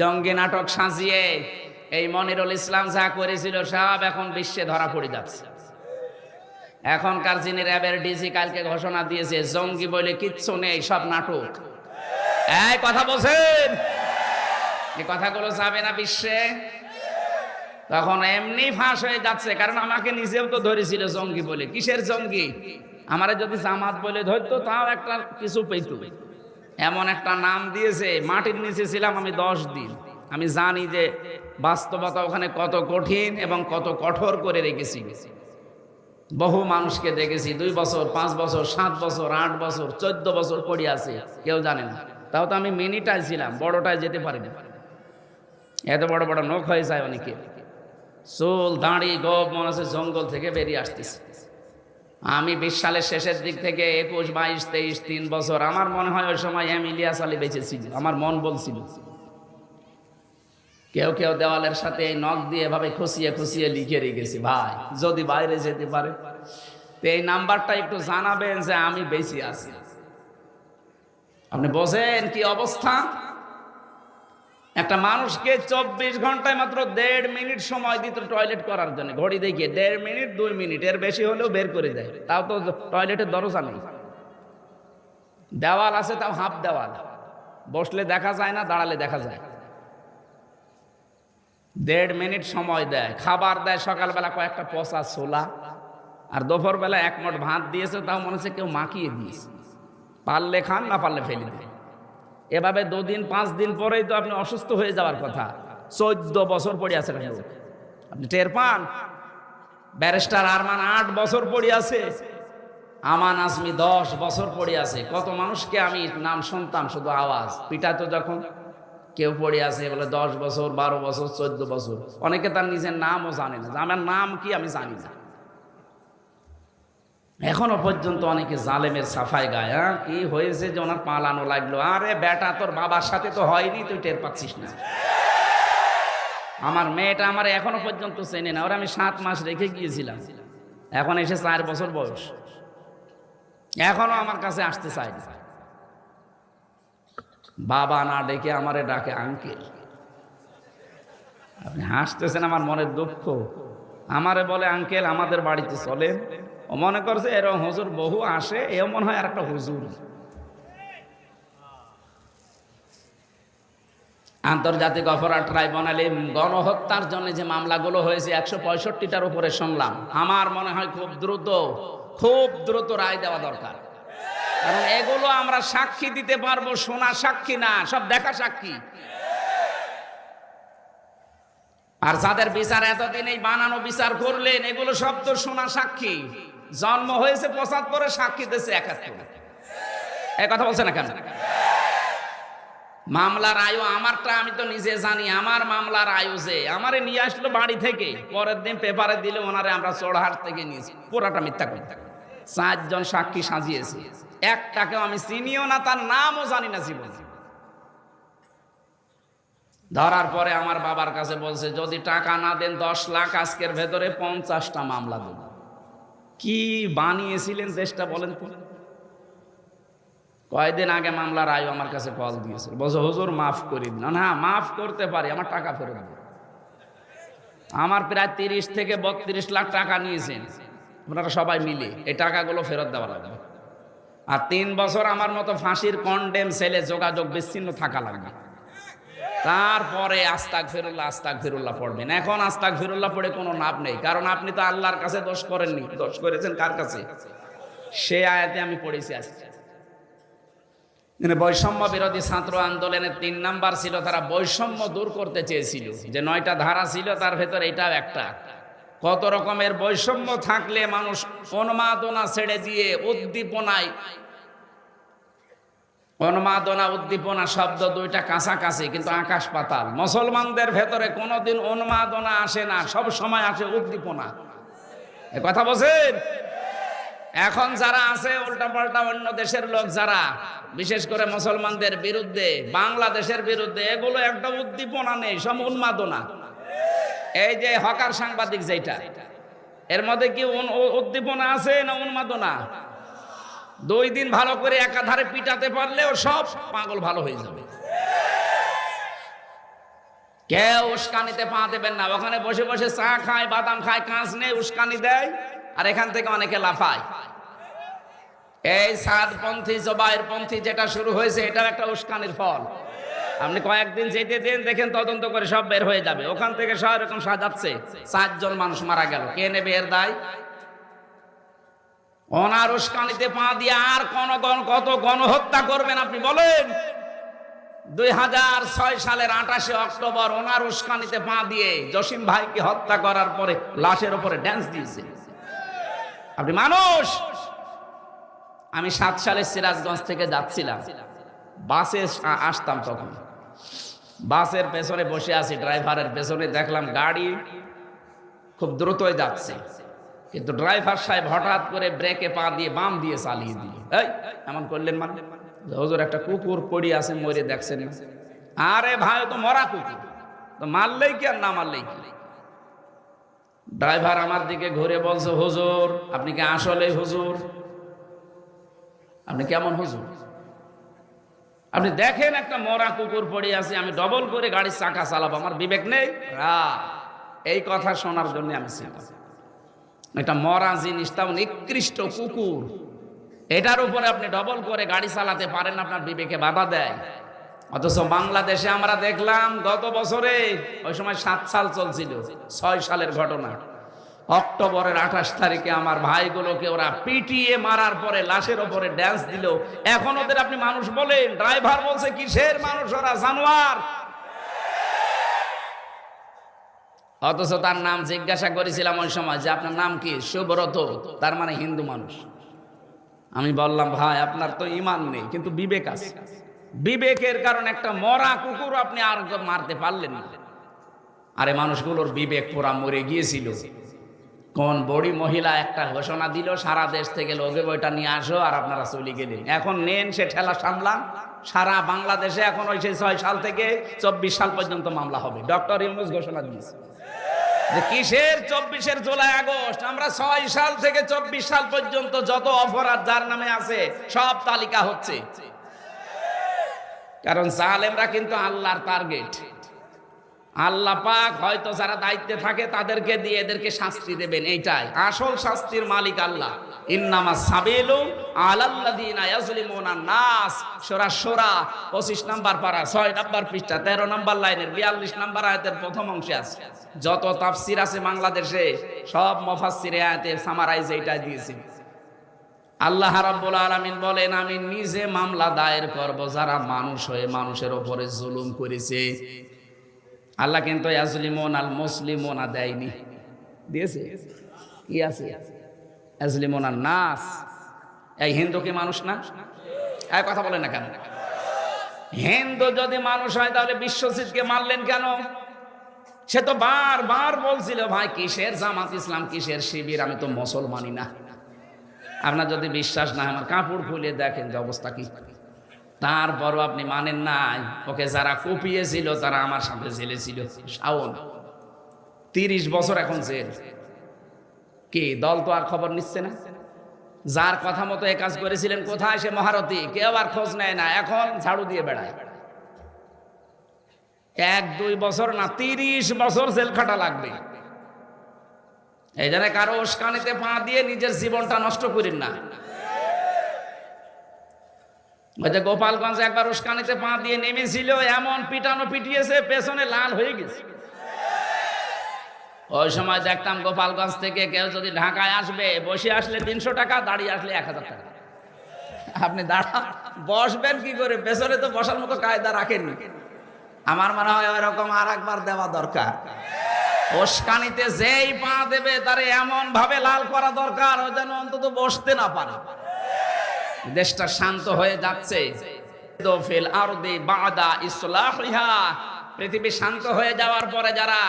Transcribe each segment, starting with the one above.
জঙ্গি নাটক সাজিয়ে এই মনিরুল ইসলাম যা করেছিল সব এখন বিশ্বে ধরা পড়ে যাচ্ছে। এখনকার যিনি র্যাবের ডিজি কালকে ঘোষণা দিয়েছে, জঙ্গি বলে কিচ্ছু নেই, সব নাটক। এই কথা বলছেন? এই কথাগুলো যাবে না বিশ্বে। তখন এমনি ফাঁস হয়ে যাচ্ছে, কারণ আমাকে নিজেও তো ধরেছিল জঙ্গি বলে। কিসের জঙ্গি? আমারে যদি জামাত বলে ধরতো, তাও একটা কিছু পেইতো এমন একটা নাম দিয়েছে, মাটির নিচে ছিলাম আমি দশ দিন। আমি জানি যে বাস্তবতা ওখানে কত কঠিন এবং কত কঠোর করে রেখেছি। বহু মানুষকে দেখেছি, দুই বছর, পাঁচ বছর, সাত বছর, আট বছর, চোদ্দ বছর পড়ে আছে, কেউ জানে না। তাও তো আমি মিনিটায় ছিলাম, বড়টায় যেতে পারি না এত বড় বড় নখ হয়ে যায় অনেকে। চুল, দাঁড়ি গপ মনে জঙ্গল থেকে বেরিয়ে আসতেছে। আমি বিশ সালের শেষের দিক থেকে একুশ, বাইশ, তেইশ, তিন বছর, আমার মনে হয় ওই সময় এম ইলিয়াস আলী বেঁচে ছিল আমার মন বলছিল। কেউ কেউ দেওয়ালের সাথে এই নখ দিয়ে এভাবে খুশিয়ে খুশিয়ে লিখে রেখেছি, ভাই, যদি বাইরে যেতে পারে, তো এই নাম্বারটা একটু জানাবেন যে আমি বেশি আছি। আপনি বোঝেন কি অবস্থা? একটা মানুষকে চব্বিশ ঘন্টায় মাত্র দেড় মিনিট সময় দিত টয়লেট করার জন্য। ঘড়ি দেখিয়ে দেড় মিনিট, দুই মিনিট, এর বেশি হলেও বের করে দেয়। তাও তো টয়লেটের দরজা নেই। দেওয়াল আছে, তাও হাফ দেওয়াল। বসলে দেখা যায় না, দাঁড়ালে দেখা যায়। দেড় মিনিট সময় দেয়। খাবার দেয়, সকালবেলা কয়েকটা পচা ছোলা। আর দুপুরবেলা এক মোট ভাত দিয়েছে, তাও মনে হচ্ছে কেউ মাখিয়ে দিয়েছে। পারলে খান, না পারলে ফেলে দেয়। এভাবে দুদিন, পাঁচ দিন পরেই তো আপনি অসুস্থ হয়ে যাওয়ার কথা। চোদ্দ বছর পড়ে আছে আপনি টের পান? ব্যারিস্টার আরমান আট বছর পড়ে আছে। আমান আসমি দশ বছর পড়ে আছে। কত মানুষকে আমি নাম শুনতাম, শুধু আওয়াজ। পিটা তো যখন কেউ পড়ে আছে বলে দশ বছর, বারো বছর, চোদ্দ বছর। অনেকে তার নিজের নামও জানে না। আমার নাম কি আমি জানি না। এখনও পর্যন্ত অনেকে জালেমের সাফাই গায় হ্যাঁ? কি হয়েছে যে ওনার পালানো লাগল? আরে বেটা, তোর বাবার সাথে তো হয়নি, তুই টের পাচ্ছিস না। আমার মেয়েটা আমার এখনও পর্যন্ত চেনে না, ওরা আমি সাত মাস রেখে গিয়েছিলাম। এখন এসে চার বছর বয়স। এখনও আমার কাছে আসতে চাই বাবা না ডেকে আমারে ডাকে আঙ্কেল আপনি হাসতেছেন, আমার মনের দুঃখ। আমারে বলে আঙ্কেল আমাদের বাড়িতে চলেন। ও মনে করছে এরকম হুজুর বহু আসে, এও মনে হয় আর একটা হুজুর। আন্তর্জাতিক অপরাধ ট্রাইব্যুনালে গণহত্যার জন্য যে মামলাগুলো হয়েছে, একশো পঁয়ষট্টিটার উপরে শুনলাম। আমার মনে হয় খুব দ্রুত খুব দ্রুত রায় দেওয়া দরকার। কারণ এগুলো আমরা সাক্ষী দিতে পারব, শোনা সাক্ষী না, সব দেখা সাক্ষী। আর যাদের বিচার এতদিন এই বানানো বিচার করলেন, এগুলো সব তো শোনা সাক্ষী। জন্ম হয়েছে পঁচাত্তরে সাক্ষী দিয়েছে একাত্তরে। এই কথা বলছে না কেন? মামলার আয়ু আমারটা আমি তো নিজে জানি, আমার মামলার আয়ু যে, আমারে নিয়ে আসলো বাড়ি থেকে, পরের দিন পেপারে দিলে ওনারে আমরা চড়হাট থেকে নিয়েছি পুরাটা মিথ্যা মিথ্যা চারজন সাক্ষী সাজিয়েছে। একটাকেও আমি চিনিও না, তার নামও জানি না জীবনে। ধরার পরে আমার বাবার কাছে বলছে, যদি টাকা না দেন দশ লাখ, আজকের ভেতরে পঞ্চাশটা মামলা দেব। কি বানিয়েছিলেন দেশটা বলেন তো? কয়দিন আগে মামলার আয়ু আমার কাছে কল দিয়েছিল। বলছে, হুজুর, মাফ করি না না, মাফ করতে পারি, আমার টাকা ফেরত দেবো আমার প্রায় তিরিশ থেকে বত্রিশ লাখ টাকা নিয়েছেন। আপনারা সবাই মিলে এই টাকাগুলো ফেরত দেওয়া লাগবে। আর তিন বছর আমার মতো ফাঁসির কন্ডেম সেলে যোগাযোগ বিচ্ছিন্ন থাকা লাগবে। তারপরে আস্তাক ফিরুল্লাহ আস্তাক ফেরুল্লাহ পড়বেন। এখন আস্তাক ফেরুল্লাহ পড়ে কোনো লাভ নেই, কারণ আপনি তো আল্লাহর কাছে দোষ করেননি। দোষ করেছেন কার কাছে? সে আয়াতে আমি পড়েছি আজকে। বৈষম্য বিরোধী ছাত্র আন্দোলনের তিন নাম্বার ছিল, তারা বৈষম্য দূর করতে চেয়েছিল। যে নয়টা ধারা ছিল, তার ভেতর এটাও একটা। কত রকমের বৈষম্য থাকলে মানুষ উন্মাদনা ছেড়ে দিয়ে উদ্দীপনায় উন্মাদনা উদ্দীপনা শব্দ দুইটা কাছাকাছি, কিন্তু আকাশ পাতাল। মুসলমানদের ভেতরে কোনোদিন উন্মাদনা আসে না, সব সময় আসে উদ্দীপনা। কথা বলছেন? এখন যারা আছে উল্টা পাল্টা অন্য দেশের লোক যারা, বিশেষ করে মুসলমানদের বিরুদ্ধে, বাংলাদেশের বিরুদ্ধে, এগুলো একটা উদ্দীপনা নেই, সব উন্মাদনা। এই যে হকার সাংবাদিক যেটা এর মধ্যে কি উদ্দীপনা আছে না উন্মাদনা? দুই দিন ভালো করে একাধারে পিটাতে পারলেও সব পাগল ভালো হয়ে যাবে। কেউ উস্কানিতে পা দেবেন না। ওখানে বসে বসে চা খায়, বাদাম খায়, কাঁচ নেই উস্কানি দেয়, আর এখান থেকে অনেকে লাফায়। এই সাদপন্থী জবাইয়ের পন্থী যেটা শুরু হয়েছে, এটাও একটা উস্কানির ফল। আপনি কয়েকদিন যেতে দিন দেখেন, তদন্ত করে সব বের হয়ে যাবে। ওখান থেকে সব এরকম সাজাচ্ছে। চারজন মানুষ মারা গেল। কে নেবে এর দায়? অনার উস্কানিতে পা দিয়ে আর কোন কত গণহত্যা করবেন আপনি বলেন? দুই হাজার ছয় সালের আঠাশে অক্টোবর ওনার উস্কানিতে পা দিয়ে জসিম ভাইকে হত্যা করার পরে লাশের উপরে ড্যান্স দিয়েছে। আপনি মানুষ? আমি সাত সালে সিরাজগঞ্জ থেকে যাচ্ছিলাম। বাসে আসতাম তখন। বাসের পেছনে বসে আছি, ড্রাইভারের পেছনে দেখলাম গাড়ি খুব দ্রুতই যাচ্ছে। কিন্তু ড্রাইভার সাহেব হঠাৎ করে ব্রেকে পা দিয়ে বাম দিয়ে চালিয়ে দিল। এই, এমন করলেন মানে? হুজুর, একটা কুকুর পড়ি আছে, মরে দেখছেন আরে ভাই তো মরা কুকুর। তো মারলেই কি আর না মারলেই কি? ড্রাইভার আমার দিকে ঘুরে বলছে, হুজুর, আপনি কি আসলে হুজুর? আপনি কেমন হুজুর? আপনি দেখেন একটা মরা কুকুর পড়ে আছে, আমি ডবল করে গাড়ির চাকা চালাবো, আমার বিবেক নেই? এই কথা শোনার জন্য আমি ছিলাম একটা মরা জিনিস, তাও নিকৃষ্ট কুকুর। এটার উপরে আপনি ডবল করে গাড়ি চালাতে পারেন, আপনার বিবেকে বাধা দেয়। অথচ বাংলাদেশে আমরা দেখলাম, গত বছরে, ওই সময় সাত সাল চলছিল, ছয় সালের ঘটনা। অক্টোবরের আঠাশ তারিখে আমার ভাইগুলোকে ওরা পিটিয়ে মারার পরে লাশের ওপরে ড্যান্স দিল। এখন ওদের আপনি মানুষ বলেন ড্রাইভার বলছে, কিসের মানুষ ওরা? জানোয়ার। অথচ তার নাম জিজ্ঞাসা করেছিলাম ওই সময় যে আপনার নাম কি? সুব্রত। তার মানে হিন্দু মানুষ। আমি বললাম, ভাই, আপনার তো ইমান নেই, কিন্তু বিবেক আছে। বিবেকের কারণে একটা মরা কুকুর আপনি আর মারতে পারলেন আরে মানুষগুলোর বিবেক পোড়া মরে গিয়েছিল। কোন বড়ি মহিলা একটা ঘোষণা দিল, সারা দেশ থেকে লোকে বইটা নিয়ে আসো আর আপনারা চলে গেলেন। এখন নেন সে ঠেলা সামলান। সারা বাংলাদেশে এখন ওই সেই ছয় সাল থেকে চব্বিশ সাল পর্যন্ত মামলা হবে। ডক্টর ইউনুস ঘোষণা দিয়েছে। কিসের চব্বিশের জুলাই আগস্ট? আমরা ছয় সাল থেকে চব্বিশ সাল পর্যন্ত যত অপরাধ যার নামে আছে, সব তালিকা হচ্ছে। কারণ জালেমরা কিন্তু আল্লাহর টার্গেট আল্লাহ পাক হয়তো যারা দায়িত্বে থাকে তাদেরকে দিয়ে এদেরকে শাস্তি দেবেন, এইটাই। আসল শাস্তির মালিক আল্লাহ। ইন্নামা সাবিলু নাস। সূরা সূরা 25 নাম্বার পারা 6 নাম্বার পৃষ্ঠা 13 নাম্বার লাইনের 42 নাম্বার আয়াতের প্রথম অংশে আছে। যত তাফসীর আছে বাংলাদেশে, সব মুফাসসির আয়াতের সামারাইজ এইটা দিয়েছে। আল্লাহ রাব্বুল আলামিন বলেন, আমি নিজে মামলা দায়ের করব, যারা মানুষ হয়ে মানুষের ওপরে জুলুম করেছে। আল্লাহ কিন্তু ইয়াজলিমুন আল মুসলিমুনা দেয়নি। দিয়েছে? কি আছে? ইয়াজলিমুন আল নাস এই হিন্দু কি মানুষ না? এই কথা বলেন না কেন? হিন্দু যদি মানুষ হয় তাহলে বিশ্বজিৎকে মারলেন কেন? সে তো বার বার বলছিল, ভাই, কিসের জামাত ইসলাম, কিসের শিবির? আমি তো মুসলমানই না। আপনার যদি বিশ্বাস না আমার কাপড় খুলে দেখেন যে অবস্থা কি। তারপরও আপনি মানেন নাই। ওকে যারা কপিয়েছিল, তারা আমার সাথে জেলে ছিল। শাওন, তিরিশ বছর এখন জেল। কি, দল তো আর খবর নিচ্ছে না? যার কথা মতো এ কাজ করেছিলেন কোথায় সে মহারথী? কেউ আর খোঁজ নেয় না। এখন ঝাড়ু দিয়ে বেড়ায়। এক, দুই বছর না, তিরিশ বছর জেল খাটা লাগবে। এই জন্য কারও উস্কানিতে পা দিয়ে নিজের জীবনটা নষ্ট করেন না। ওই যে গোপালগঞ্জে একবার উস্কানিতে পা দিয়ে নেমেছিল, এমন পিটানো পিটিয়েছে, পেছনে লাল হয়ে গেছে। ওই সময় দেখতাম গোপালগঞ্জ থেকে কেউ যদি ঢাকায় আসবে, বসে আসলে তিনশো টাকা, দাঁড়িয়ে আসলে এক হাজার টাকা। আপনি দাঁড়া বসবেন কি করে? পেছনে তো বসার মতো কায়দা রাখেননি। আমার মনে হয় ওইরকম আর একবার দেওয়া দরকার। উস্কানিতে যেই পা দেবে, তারে এমন ভাবে লাল করা দরকার ও যেন অন্তত বসতে না পারে। দেশটা শান্ত হয়ে যাচ্ছে। পৃথিবী শান্ত হয়ে যাওয়ার পরে যারা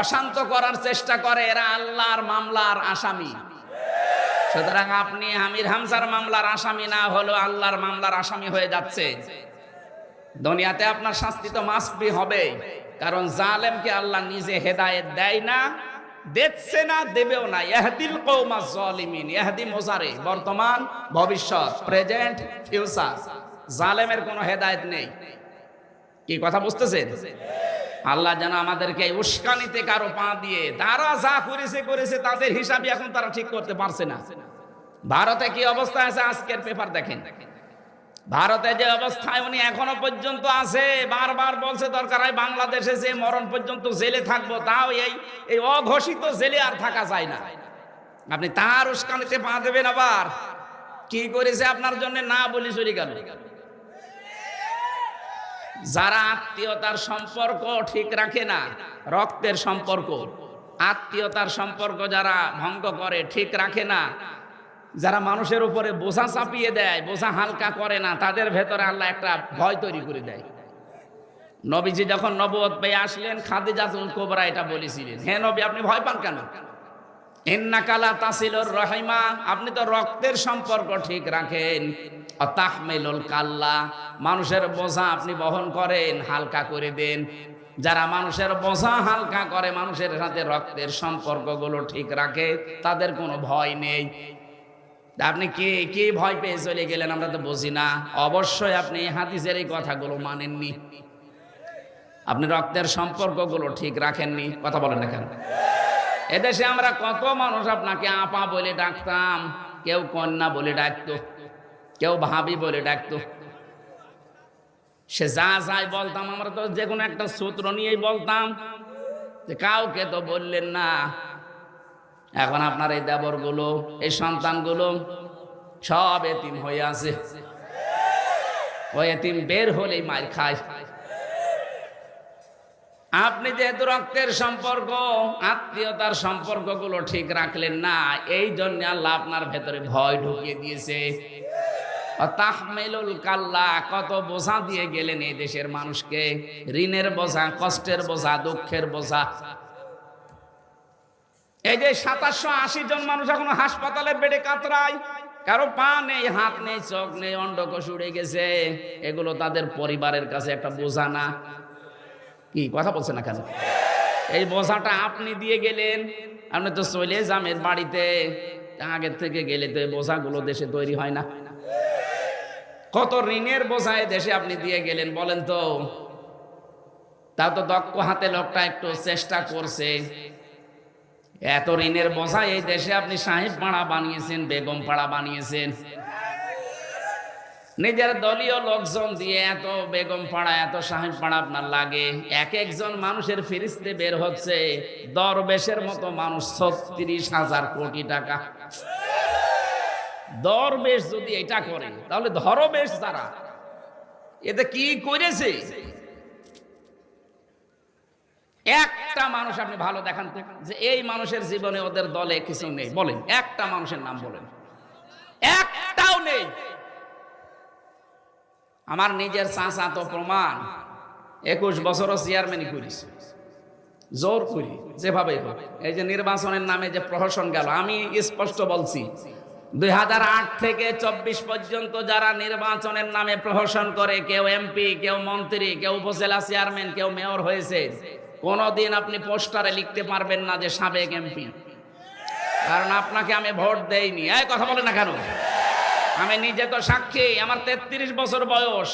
অশান্ত করার চেষ্টা করে, এরা আল্লাহর মামলার আসামি। সুতরাং আপনি আমির হামসার মামলার আসামি না হলো আল্লাহর মামলার আসামি হয়ে যাচ্ছে। দুনিয়াতে আপনার শাস্তি তো মাস্ট বি হবে। কারণ জালেমকে আল্লাহ নিজে হেদায়েত দেয় না। দেখছে না, দেবেও না। ইহদিল কৌমা জলিমিন ইহদি মোজারে, বর্তমান, ভবিষ্যৎ, প্রেজেন্ট, ফিউচার। জালেমের কোনো হেদায়েত নেই। কি কথা বুঝতেছেন? আল্লাহ যেন আমাদেরকে উস্কানিতে কারও পা দিয়ে, তারা যা করেছে করেছে, তাদের হিসাবে এখন তারা ঠিক করতে পারছে না। ভারতে কি অবস্থা আছে? আজকের পেপার দেখেন দেখেন। ভারতে যে অবস্থায় উনি এখনও পর্যন্ত আছে, বারবার বলছে দরকার হয় বাংলাদেশে যে মরণ পর্যন্ত জেলে থাকব, তাও এই এই অঘোষিত জেলে আর থাকা যায় না। আপনি তার উস্কানিতে পা দেবেন আবার। কি করেছে আপনার জন্য না বলি চলে গেল। যারা আত্মীয়তার সম্পর্ক ঠিক রাখে না, রক্তের সম্পর্ক, আত্মীয়তার সম্পর্ক যারা ভঙ্গ করে ঠিক রাখে না যারা মানুষের উপরে বোঝা চাপিয়ে দেয়, বোঝা হালকা করে না, তাদের ভেতরে আল্লাহ একটা ভয় তৈরি করে দেয়। নবীজি যখন নবত পেয়ে আসলেন খাদিজাতুল কোবরা এটা বলেছিলেন হ্যাঁ নবী, আপনি ভয় পান কেন? ইন্নাকালা তাসিলুর রহিমা আপনি তো রক্তের সম্পর্ক ঠিক রাখেন। তাহমেলুল কাল্লা মানুষের বোঝা আপনি বহন করেন, হালকা করে দেন। যারা মানুষের বোঝা হালকা করে, মানুষের সাথে রক্তের সম্পর্কগুলো ঠিক রাখে, তাদের কোনো ভয় নেই। আপনি কে কে ভয় পেয়ে চলে গেলেন আমরা তো বুঝি না। অবশ্যই আপনি হাদিসের এই কথাগুলো মানেননি। আপনি রক্তের সম্পর্কগুলো ঠিক রাখেননি। কথা বলেন না এদেশে আমরা কত মানুষ আপনাকে আপা বলে ডাকতাম, কেউ কন্যা বলে ডাকতো, কেউ ভাবি বলে ডাকতো। সে যা যাই বলতাম, আমরা তো যে কোনো একটা সূত্র নিয়েই বলতাম যে কাউকে তো বললেন না। এখন আপনার এই দেবরগুলো, এই সন্তানগুলো সব এতিম হয়ে আছে। ওই এতিম বের হলেই মার খায়। আপনি যেহেতু রক্তের সম্পর্ক, আত্মীয়তার সম্পর্কগুলো ঠিক রাখলেন না, এই জন্য আল্লাহ আপনার ভেতরে ভয় ঢুকিয়ে দিয়েছে। তাহমেলুল কাল্লা, কত বোঝা দিয়ে গেলেন এই দেশের মানুষকে। ঋণের বোঝা, কষ্টের বোঝা, দুঃখের বোঝা। এই যে সাতাশশো আশি জন মানুষ এখন হাসপাতালে বেডে কাতরায়, কারও পা নেই, হাত নেই, চোখ নেই অন্ডকোষ উড়ে গেছে। এগুলো তাদের পরিবারের কাছে একটা বোঝা না। কি, কথা বলছে না কেন? এই বোঝাটা আপনি দিয়ে গেলেন, আপনি তো চলে জামের বাড়িতে। আগের থেকে গেলে তো এই বোঝাগুলো দেশে তৈরি হয় না। কত ঋণের বোঝায় দেশে আপনি দিয়ে গেলেন বলেন তো? তা তো দক্ষ হাতে লোকটা একটু চেষ্টা করছে। এত ঋণের বোঝা এই দেশে আপনি সাহেব পাড়া বানিয়েছেন, বেগম পাড়া বানিয়েছেন। নিজের দলীয় লোকজন দিয়ে এত বেগম পাড়া, এত সাহেব পাড়া আপনার লাগে। এক একজন মানুষের ফিরিস্তে বের হচ্ছে, দরবেশের মতো মানুষ ছত্রিশ হাজার কোটি টাকা। দরবেশ যদি এটা করে, তাহলে ধরবেশ তারা এতে কি করেছে? একটা মানুষ আপনি ভালো দেখান যে এই মানুষের জীবনে ওদের দলে কিছু নেই। বলেন, একটা মানুষের নাম বলেন। একটাও নেই। আমার নিজের চাষা তো প্রমাণ। একুশ বছরও চেয়ারম্যানই করিস। জোর করি যেভাবে এই যে নির্বাচনের নামে যে প্রহসন গেল, আমি স্পষ্ট বলছি, দুই হাজার আট থেকে চব্বিশ পর্যন্ত যারা নির্বাচনের নামে প্রহসন করে, কেউ এমপি, কেউ মন্ত্রী, কেউ উপজেলা চেয়ারম্যান কেউ মেয়র হয়েছে কোনোদিন আপনি পোস্টারে লিখতে পারবেন না যে সাবেক এমপি। কারণ আপনাকে আমি ভোট দেইনি। এই কথা বলে না কেন? আমি নিজে তো সাক্ষী, আমার তেত্রিশ বছর বয়স।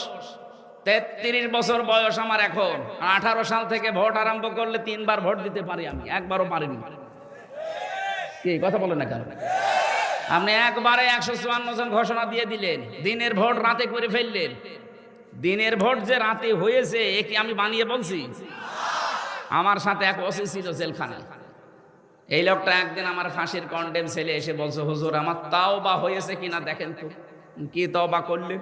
তেত্রিশ বছর বয়স আমার এখন। আঠারো সাল থেকে ভোট আরম্ভ করলে তিনবার ভোট দিতে পারি আমি, একবারও পারিনি। কি কথা বলে না কেন? আপনি একবারে একশো চুয়ান্ন জন ঘোষণা দিয়ে দিলেন, দিনের ভোট রাতে করে ফেললেন। দিনের ভোট যে রাতে হয়েছে, এ কি আমি বানিয়ে বলছি? আমার সাথে এক ওসি ছিল জেলখানায়। এই লোকটা একদিন আমার ফাঁসির কন্ডেম ছেলে এসে বলছে, হুজুর, আমার তাও বা হয়েছে কিনা দেখেন তো। কি তাও বা করলে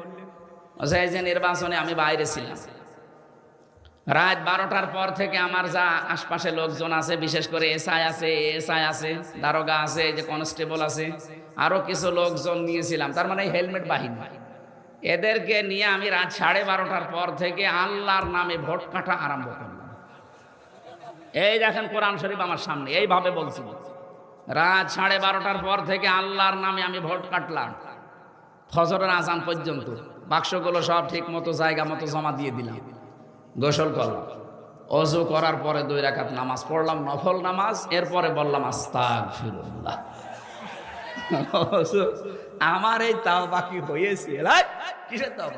যে নির্বাচনে আমি বাইরে ছিলাম। রাত বারোটার পর থেকে আমার যা আশপাশে লোকজন আছে, বিশেষ করে এসআই আছে এসআই আছে, দারোগা আছে যে কনস্টেবল আছে, আরও কিছু লোকজন নিয়েছিলাম। তার মানে হেলমেট বাহিনী। এদেরকে নিয়ে আমি রাত সাড়ে বারোটার পর থেকে আল্লাহর নামে ভোট কাটা আরম্ভ করলাম। এই দেখেন কোরআন শরীফ আমার সামনে, এইভাবে বলছি। রাত সাড়ে বারোটার পর থেকে আল্লাহর নামে আমি ভোট কাটলাম। ফজরের আজান পর্যন্ত। বাক্সগুলো সব ঠিক মতো জায়গা মতো জমা দিয়ে দিলাম। গোসল করলাম। অজু করার পরে দুই রাকাত নামাজ পড়লাম, নফল নামাজ। এরপরে বললাম আস্তাক ফিরুল্লাহ আমার এই তাও বাকি হয়েছে? কিসের তাও